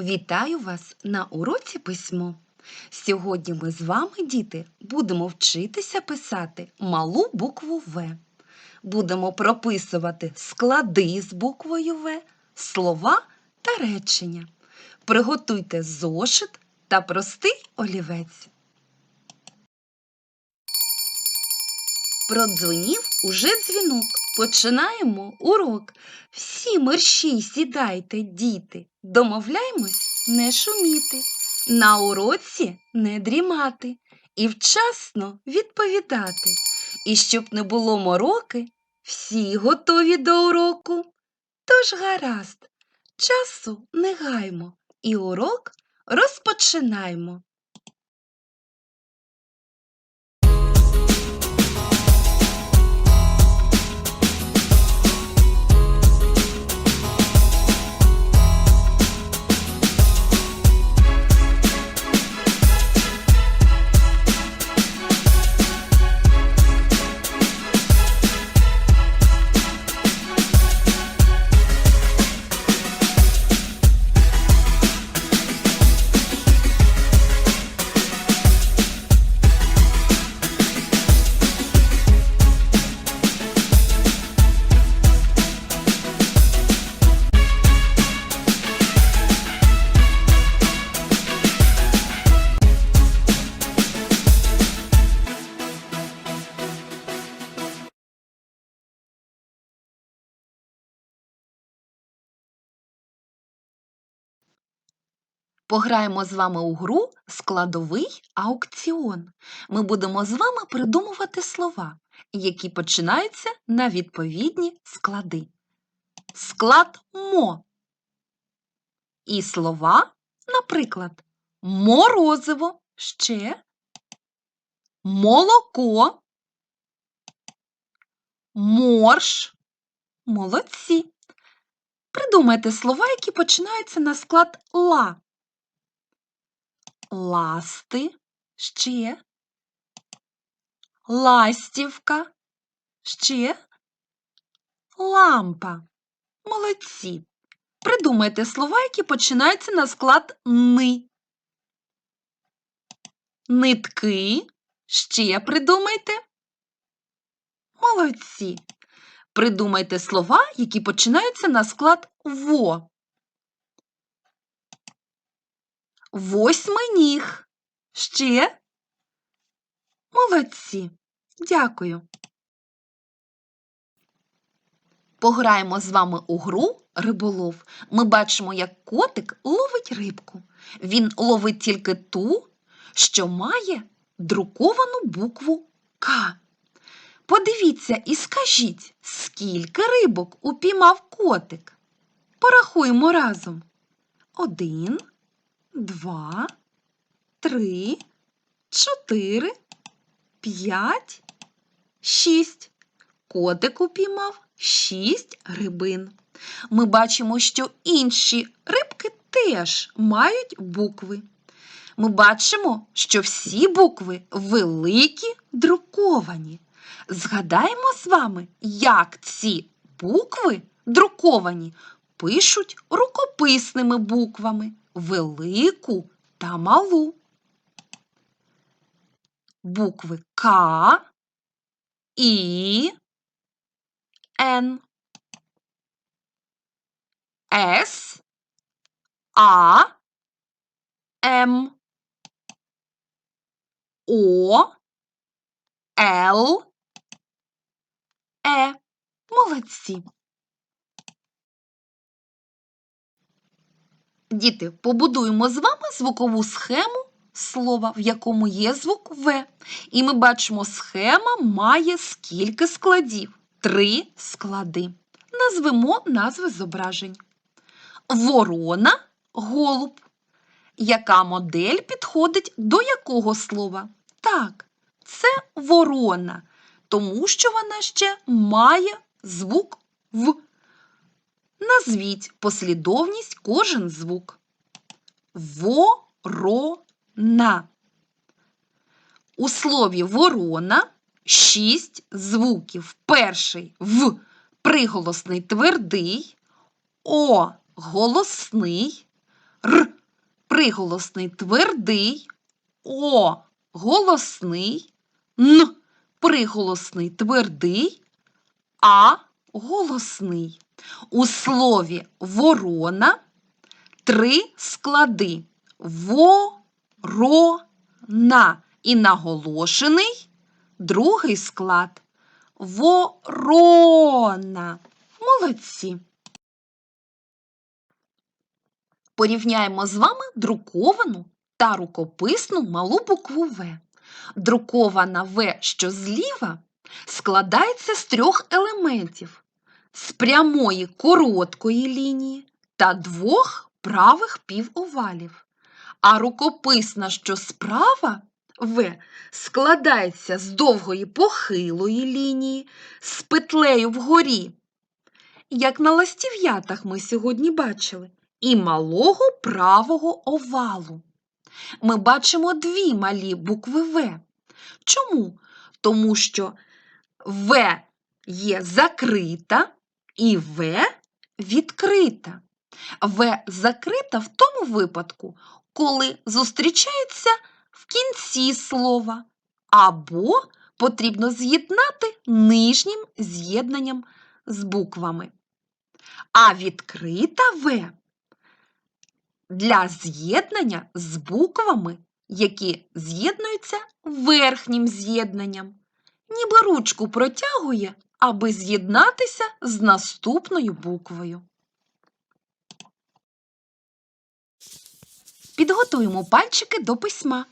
Вітаю вас на уроці письмо. Сьогодні ми з вами, діти, будемо вчитися писати малу букву В. Будемо прописувати склади з буквою В, слова та речення. Приготуйте зошит та простий олівець. Продзвенів уже дзвінок. Починаємо урок. Всі мерщій сідайте, діти, домовляймось не шуміти, на уроці не дрімати і вчасно відповідати. І щоб не було мороки, всі готові до уроку. Тож гаразд, часу не гаймо, і урок розпочинаємо. Пограємо з вами у гру Складовий аукціон. Ми будемо з вами придумувати слова, які починаються на відповідні склади. Склад мо. І слова, наприклад, морозиво, ще молоко, морж. Молодці. Придумайте слова, які починаються на склад ла ласти, ще, ластівка, ще, лампа. Молодці. Придумайте слова, які починаються на склад ни. Нитки. Ще придумайте. Молодці. Придумайте слова, які починаються на склад во. Восьминіг. Ще? Молодці. Дякую. Пограємо з вами у гру риболов. Ми бачимо, як котик ловить рибку. Він ловить тільки ту, що має друковану букву К. Подивіться і скажіть, скільки рибок упіймав котик. Порахуємо разом. Один два, три, чотири, п'ять, шість. Котик упіймав шість рибин. Ми бачимо, що інші рибки теж мають букви. Ми бачимо, що всі букви великі друковані. Згадаємо з вами, як ці букви друковані пишуть рукописними буквами велику та малу. Букви К, І, Н, С, А, М, О, Л, Е. Молодці. Діти, побудуємо з вами звукову схему слова, в якому є звук В. І ми бачимо, схема має скільки складів? Три склади. Назвемо назви зображень. Ворона, голуб. Яка модель підходить до якого слова? Так, це ворона, тому що вона ще має звук В. Назвіть послідовність кожен звук. Ворона. У слові ворона шість звуків. Перший в приголосний твердий, О голосний, Р. Приголосний твердий. О. Голосний. Н. Приголосний твердий. А. Голосний. У слові ворона три склади. Ворона. І наголошений другий склад. Ворона. Молодці. Порівняємо з вами друковану та рукописну малу букву В. Друкована В, що зліва, складається з трьох елементів з прямої короткої лінії та двох правих півовалів. А рукописна, що справа В, складається з довгої похилої лінії, з петлею вгорі, як на ластів'ятах ми сьогодні бачили, і малого правого овалу. Ми бачимо дві малі букви В. Чому? Тому що В є закрита і В відкрита. В закрита в тому випадку, коли зустрічається в кінці слова, або потрібно з'єднати нижнім з'єднанням з буквами. А відкрита В для з'єднання з буквами, які з'єднуються верхнім з'єднанням, ніби ручку протягує, аби з'єднатися з наступною буквою. Підготуємо пальчики до письма.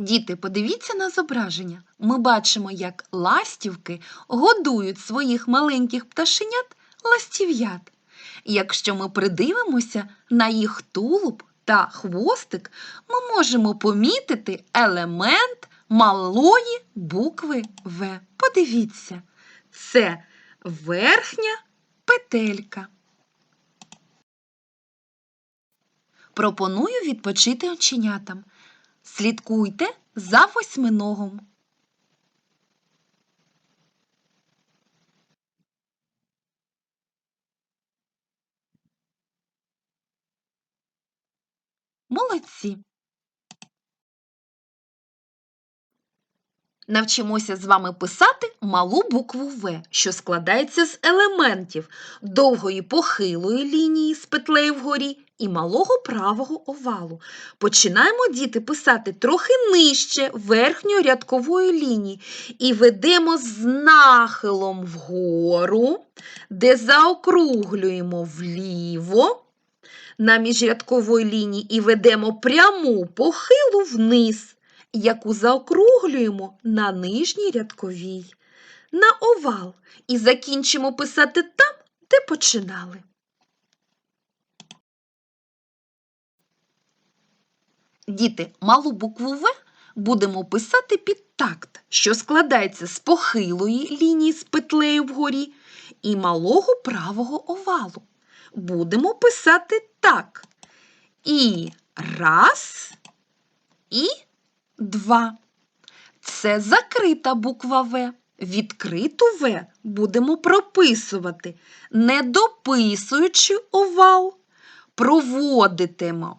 Діти, подивіться на зображення. Ми бачимо, як ластівки годують своїх маленьких пташенят ластів'ят. Якщо ми придивимося на їх тулуб та хвостик, ми можемо помітити елемент малої букви В. Подивіться, це верхня петелька. Пропоную відпочити оченятам. Слідкуйте за восьминогом. Молодці. Навчимося з вами писати малу букву В, що складається з елементів довгої похилої лінії з петлею вгорі і малого правого овалу. Починаємо діти писати трохи нижче верхньої рядкової лінії і ведемо з нахилом вгору, де заокруглюємо вліво на міжрядковій лінії і ведемо пряму похилу вниз, яку заокруглюємо на нижній рядковій, на овал і закінчимо писати там, де починали. Діти, малу букву В будемо писати під такт, що складається з похилої лінії з петлею вгорі і малого правого овалу. Будемо писати так. І раз, і два. Це закрита буква В. Відкриту В будемо прописувати, не дописуючи овал, проводитимо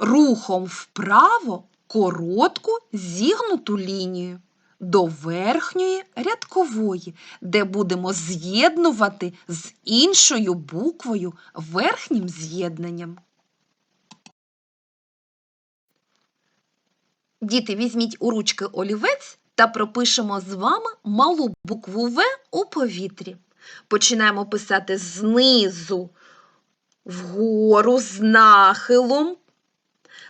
рухом вправо коротку зігнуту лінію до верхньої рядкової, де будемо з'єднувати з іншою буквою верхнім з'єднанням. Діти, візьміть у ручки олівець та пропишемо з вами малу букву В у повітрі. Починаємо писати знизу вгору з нахилом,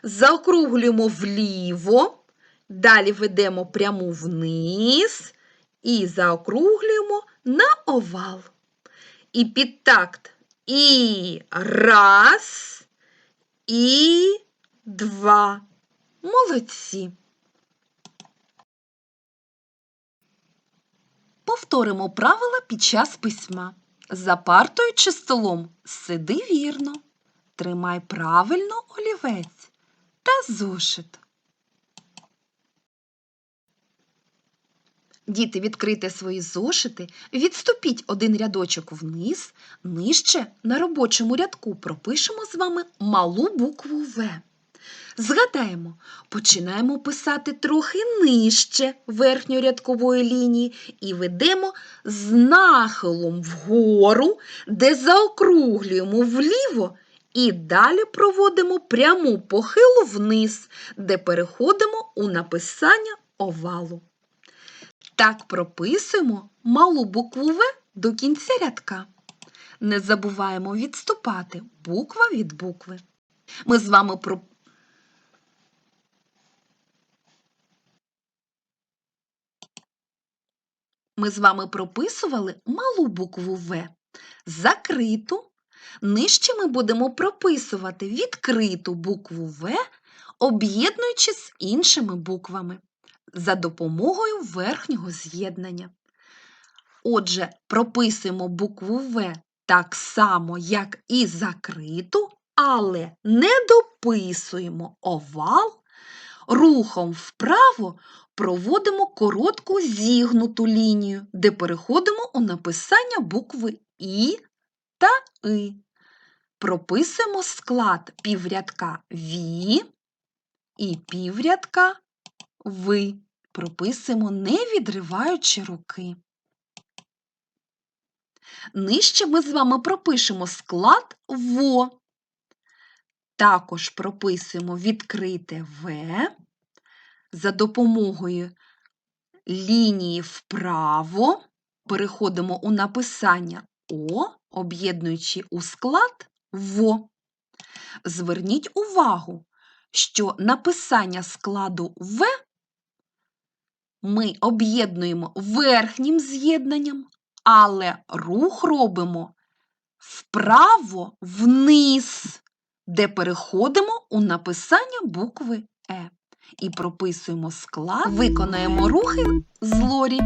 заокруглюємо вліво, далі ведемо пряму вниз і заокруглюємо на овал. І під такт і раз, і два. Молодці. Повторимо правила під час письма. За партою чи столом сиди вірно, тримай правильно олівець та зошит. Діти, відкрийте свої зошити, відступіть один рядочок вниз, нижче на робочому рядку пропишемо з вами малу букву В. Згадаємо, починаємо писати трохи нижче верхньої рядкової лінії і ведемо з нахилом вгору, де заокруглюємо вліво і далі проводимо пряму похилу вниз, де переходимо у написання овалу. Так прописуємо малу букву В до кінця рядка. Не забуваємо відступати буква від букви. Ми з вами про Ми з вами прописували малу букву В, закриту. Нижче ми будемо прописувати відкриту букву В, об'єднуючи з іншими буквами за допомогою верхнього з'єднання. Отже, прописуємо букву В так само, як і закриту, але не дописуємо овал, рухом вправо проводимо коротку зігнуту лінію, де переходимо у написання букви І та И. Прописуємо склад піврядка Ві і піврядка Ви. Прописуємо, не відриваючи руки. Нижче ми з вами пропишемо склад ВО. Також прописуємо відкрите В за допомогою лінії вправо переходимо у написання О, об'єднуючи у склад ВО. Зверніть увагу, що написання складу В ми об'єднуємо верхнім з'єднанням, але рух робимо вправо вниз, де переходимо у написання букви Е. І прописуємо склад, виконаємо рухи з лорі.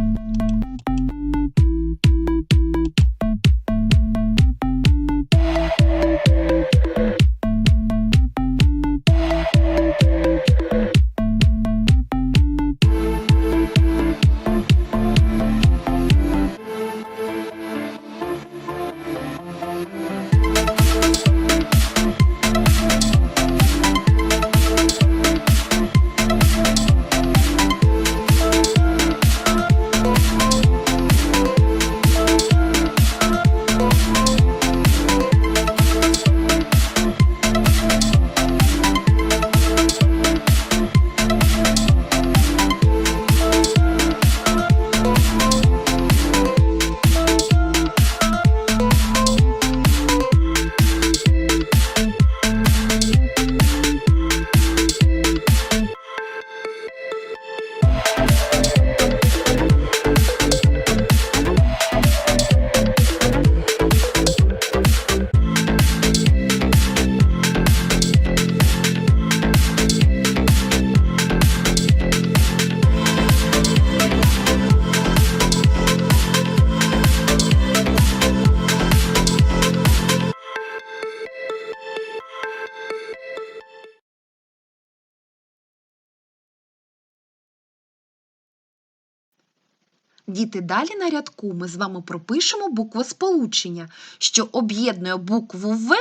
Діти, далі на рядку ми з вами пропишемо буквосполучення, що об'єднує букву В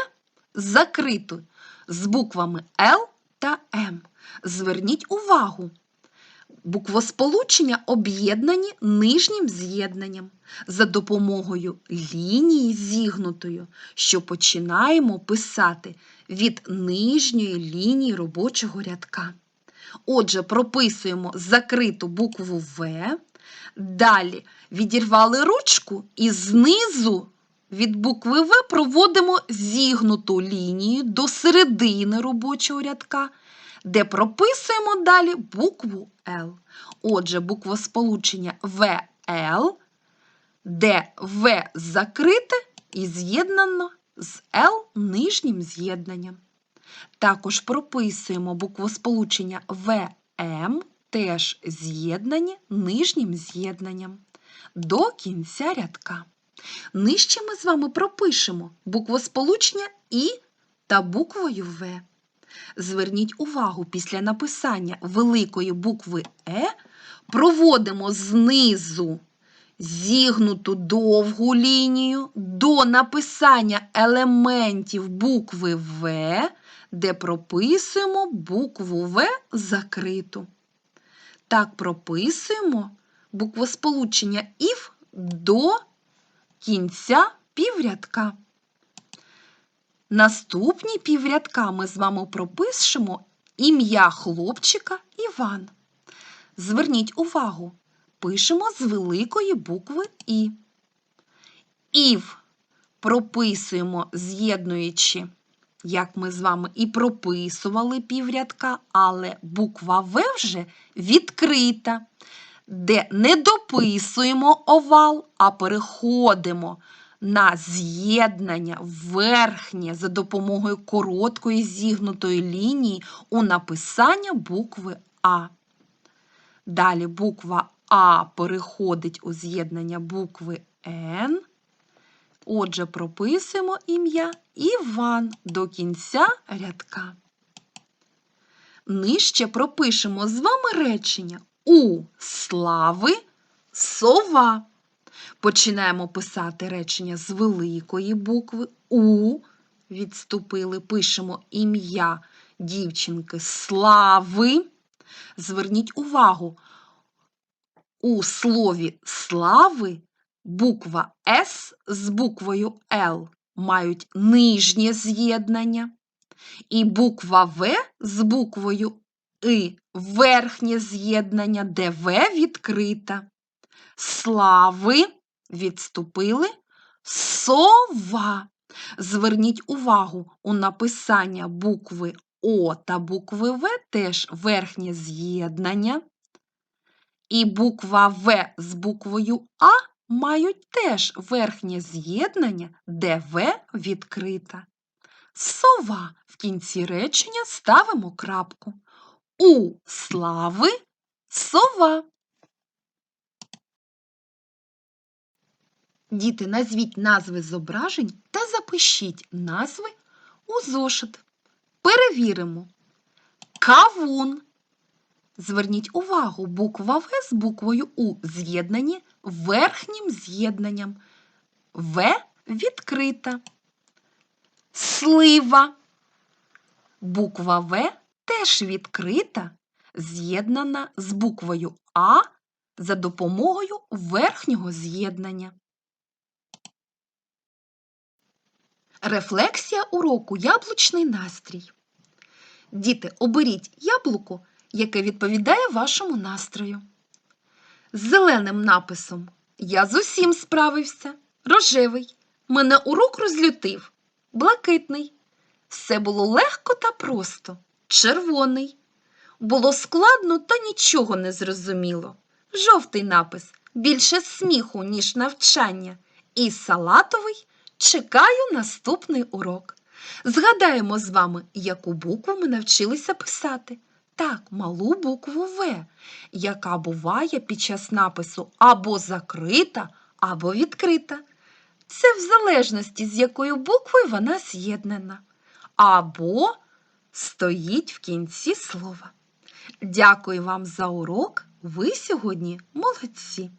закриту з буквами Л та М. Зверніть увагу. Буквосполучення об'єднані нижнім з'єднанням за допомогою лінії зігнутою, що починаємо писати від нижньої лінії робочого рядка. Отже, прописуємо закриту букву В. Далі відірвали ручку і знизу від букви В проводимо зігнуту лінію до середини робочого рядка, де прописуємо далі букву Л. Отже, буквосполучення ВЛ, де В закрите і з'єднано з Л нижнім з'єднанням. Також прописуємо буквосполучення ВМ, теж з'єднані нижнім з'єднанням до кінця рядка. Нижче ми з вами пропишемо буквосполучення І та буквою В. Зверніть увагу, після написання великої букви Е проводимо знизу зігнуту довгу лінію до написання елементів букви В, де прописуємо букву В закриту. Так прописуємо буквосполучення ІФ до кінця піврядка. Наступні піврядка ми з вами пропишемо ім'я хлопчика Іван. Зверніть увагу, пишемо з великої букви І. Ів прописуємо, з'єднуючи, як ми з вами і прописували піврядка, але буква В вже відкрита, де не дописуємо овал, а переходимо на з'єднання верхнє за допомогою короткої зігнутої лінії у написання букви А. Далі буква А переходить у з'єднання букви Н. Отже, прописуємо ім'я Іван до кінця рядка. Нижче пропишемо з вами речення У слави сова. Починаємо писати речення з великої букви У. Відступили, пишемо ім'я дівчинки Слави. Зверніть увагу, у слові слави буква С з буквою Л мають нижнє з'єднання, і буква В з буквою И верхнє з'єднання, де В відкрита. Слави відступили сова. Зверніть увагу, у написання букви О та букви В теж верхнє з'єднання. І буква В з буквою А мають теж верхнє з'єднання, де В відкрита. Сова в кінці речення ставимо крапку. У слави сова. Діти, назвіть назви зображень та запишіть назви у зошит. Перевіримо. Кавун. Зверніть увагу, буква В з буквою У з'єднані верхнім з'єднанням. В відкрита. Слива. Буква В теж відкрита, з'єднана з буквою А за допомогою верхнього з'єднання. Рефлексія уроку яблучний настрій. Діти, оберіть яблуко, яке відповідає вашому настрою. З зеленим написом Я з усім справився. Рожевий. Мене урок розлютив. Блакитний. Все було легко та просто. Червоний. Було складно та нічого не зрозуміло. Жовтий напис більше сміху, ніж навчання. І салатовий чекаю наступний урок. Згадаємо з вами, яку букву ми навчилися писати. Так, малу букву В, яка буває під час напису або закрита, або відкрита. Це в залежності, з якою буквою вона з'єднана. Або стоїть в кінці слова. Дякую вам за урок. Ви сьогодні молодці!